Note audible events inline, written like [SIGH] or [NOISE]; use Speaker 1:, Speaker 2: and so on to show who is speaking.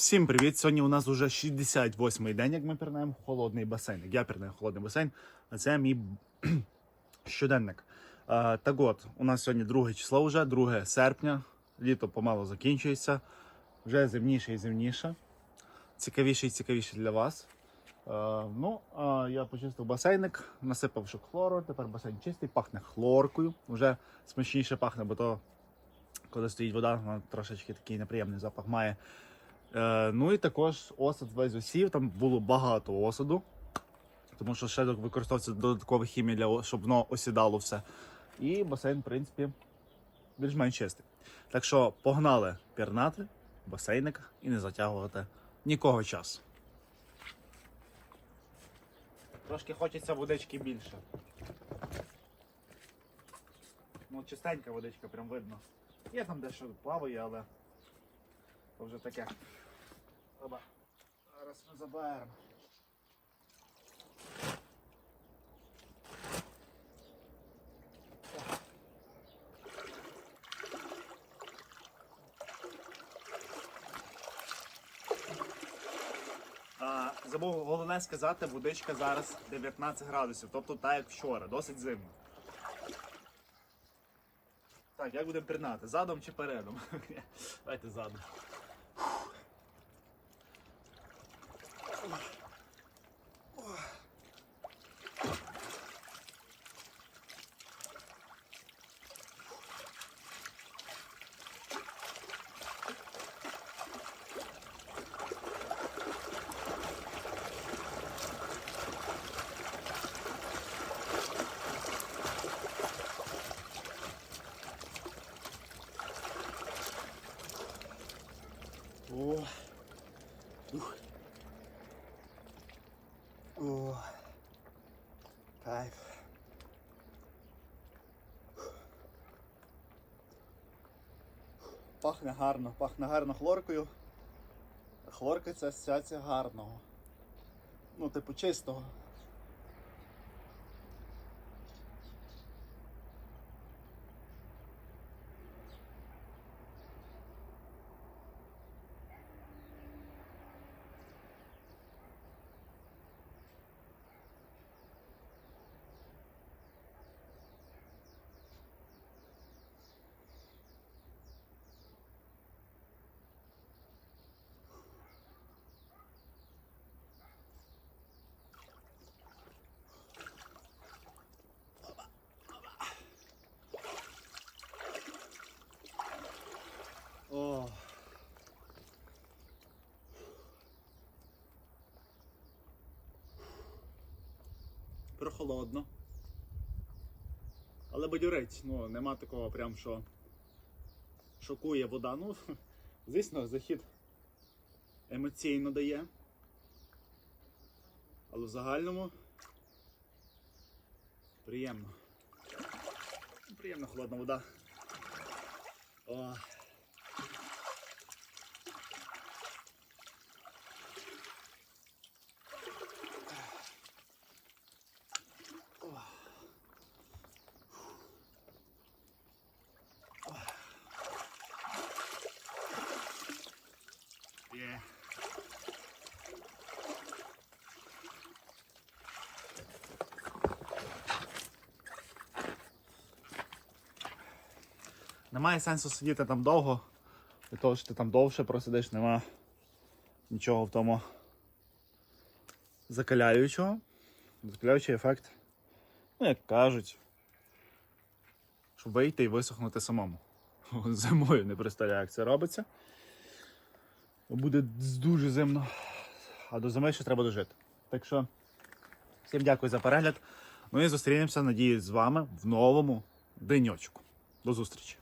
Speaker 1: Всім привіт! Сьогодні у нас вже 68-й день, як ми пірнаємо холодний басейн. Я пірнаю холодний басейн, а це мій [CLEARS THROAT] щоденник. Е, так от, у нас сьогодні друге число вже, 2 серпня. Літо помало закінчується. Вже зимніше і зимніше. Цікавіше і цікавіше для вас. Е, ну, а я почистив басейник, насипав ще хлору, тепер басейн чистий, пахне хлоркою. Вже смачніше пахне, бо то, коли стоїть вода, вона трошечки такий неприємний запах має. Е, ну і також осад весь осів, там було багато осаду, тому що ще використовується додаткова хімія, для, щоб воно осідало все. І басейн, в принципі, більш-менш чистий. Так що погнали пірнати в басейниках і не затягувати нікого часу. Трошки хочеться водички більше. Ну, чистенька водичка, прям видно. Є там дещо плаває, але то вже таке. Оба. Зараз ми заберемо. Забув головне сказати, водичка зараз 19 градусів, тобто так як вчора, досить зимно. Так, як будемо пірнати? Задом чи передом? [LAUGHS] Давайте задом. О. Ух. О. Кайф. Пахне гарно, пахне гарно хлоркою. Хлорка це асоціація гарного. Ну, типу чистого. О. Прохолодно. Але бадюрець, ну, нема такого прям, що шокує вода. Ну, [LAUGHS] звісно, захід емоційно дає. Але в загальному приємно. Приємна холодна вода. О. Є. Немає сенсу сидіти там довго. Для того, що ти там довше просидиш, нема нічого в тому закаляючого. Закаляючий ефект, ну як кажуть, щоб вийти і висохнути самому. [LAUGHS] Зимою не представляю, як це робиться. Буде дуже зимно, а до зими ще треба дожити. Так що, всім дякую за перегляд. Ну і зустрінемося, надіюсь, з вами в новому деньочку. До зустрічі!